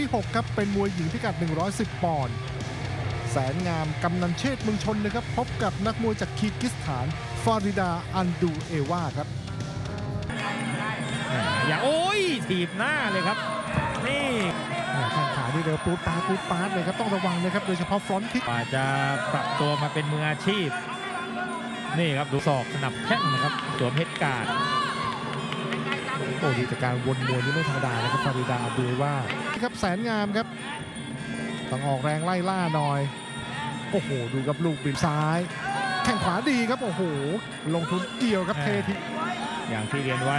ที่ 6 ครับ เป็นมวยหญิงพิกัด 110 ปอนด์แสนงามกำนันเชษฐ์เมืองชนนะครับ พบกับนักมวยจากคีร์กิสถาน ฟาริดา อันดูเอวาครับ อย่าโอ้ยถีบหน้าเลยครับ นี่แหม่แข้งขานี่เร็วปูดปาดปูดปาดเลยครับ ต้องระวังนะครับ โดยเฉพาะฟรอนต์คิกกว่าจะปรับตัวมาเป็นมืออาชีพ นี่ครับดูศอกสนับแข้งนะครับสวมเฮดการ์ด โอ้ดูจากการวนมวยนี่ไม่ธรรมดานะครับฟาริดาอันดูเอวานี่ครับแสนงามครับ ต้องออกแรงไล่ล่าหน่อย โอ้โห ดูครับลูกบิดซ้าย แข้งขวาดีครับ โอ้โห ลงทุนเกี่ยวครับเททีอย่างที่เรียนไว้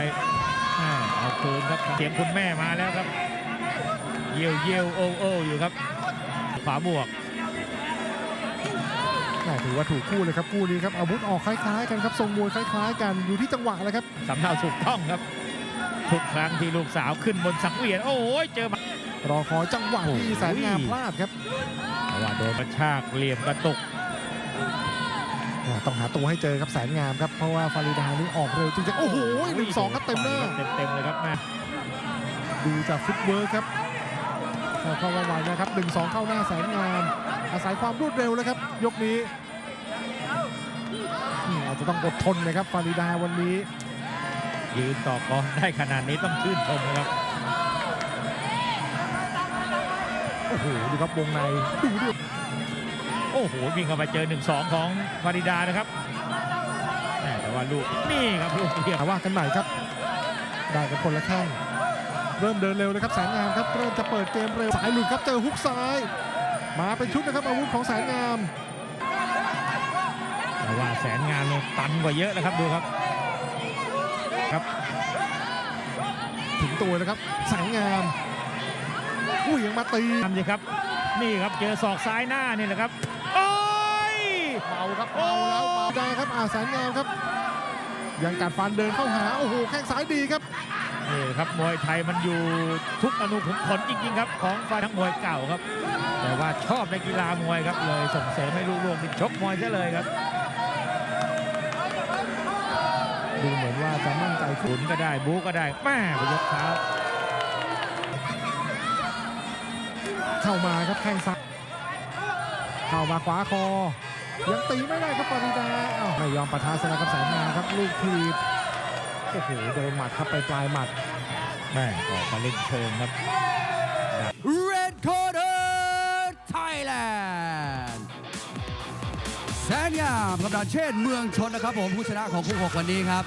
อ่าเอาคืนครับเสียงคุณแม่มาแล้วครับ เยี่ยวเยี่ยวโอ้โอ้อยู่ครับ ขวาบวกแหม่ถือว่าถูกคู่เลยครับคู่นี้ครับอาวุธออกคล้ายๆ กันครับทรงมวยคล้าย ๆ กันอยู่ที่จังหวะเลยครับสำเนาถูกต้องครับ ทุกครั้งที่ลูกสาวขึ้นบนสังเวียน โอ้ยเจอมารอคอยจังหวะที่โอ้โหแสนงามพลาดครับแต่ว่าโดนกระชากเหลี่ยมกระตุกแหม่ต้องหาตัวให้เจอครับแสนงามครับเพราะว่าฟาริดานี่ออกเร็วจริงๆโอ้โหหนึ่งสองครับเต็มหน้าเต็มๆเลยครับแม่ดูจากฟุตเวิร์คครับเข้าเข้าไวๆนะครับหนึ่งสองเข้าหน้าแสนงามอาศัยความรวดเร็วแล้วครับ ยกนี้อืมอาจจะต้องอดทนนะครับฟาริดาวันนี้ ยืนต่อกรได้ขนาดนี้ต้องชื่นชมนะครับ โอ้โห ดูครับวงในดูดิโอ้โหวิ่งเข้าไปเจอ 1-2 ของฟาริดานะครับแม่แต่ว่าลูกนี่ครับลูกเดียวมาว่ากันใหม่ครับ ได้กันคนละแข้งเริ่มเดินเร็วเลยครับแสนงามครับเริ่มจะเปิดเกมเร็วสายหลุดครับเจอฮุกซ้าย มาเป็นชุดนะครับอาวุธของแสนงามแต่ว่าแสนงานเนี่ยตันกว่าเยอะนะครับดูครับ ครับ ถึงตัวเลยครับแสนงามอุ้ยยังมาตีทำสิครับ นี่ครับเจอศอกซ้ายหน้านี่แหละครับโอ้ยเมาครับเมาแล้วเมาได้ครับอาแสนงามครับ ยังกัดฟันเดินเข้าหาโอ้โหแข้งซ้ายดีครับนี่ครับมวยไทยมันอยู่ทุกอนุขุมขนจริงๆครับ ของฝ่ายทั้งมวยเก่าครับ แต่ว่าชอบในกีฬามวยครับเลยส่งเสริมให้ลูกๆนี่ชกมวยซะเลยครับดูเหมือน ว่าจะมั่นใจขุนก็ได้บู๊ก็ได้แม่ไปยกเท้าเข้ามาครับแข้งซ้ายเข้ามาขวาคอ ยังตีไม่ได้ครับปริดาอ้าวไม่ยอมปะทะสนะครับแสนงาครับ ลูกทีบโอ้โหโดนหมัดครับไปปลายหมัดแม่ออกมาเล่นเชิงครับ Red Corner Thailand แสนงามกำนันเชษเมืองชนนะครับผมผู้ชนะของคู่หกวันนี้ครับ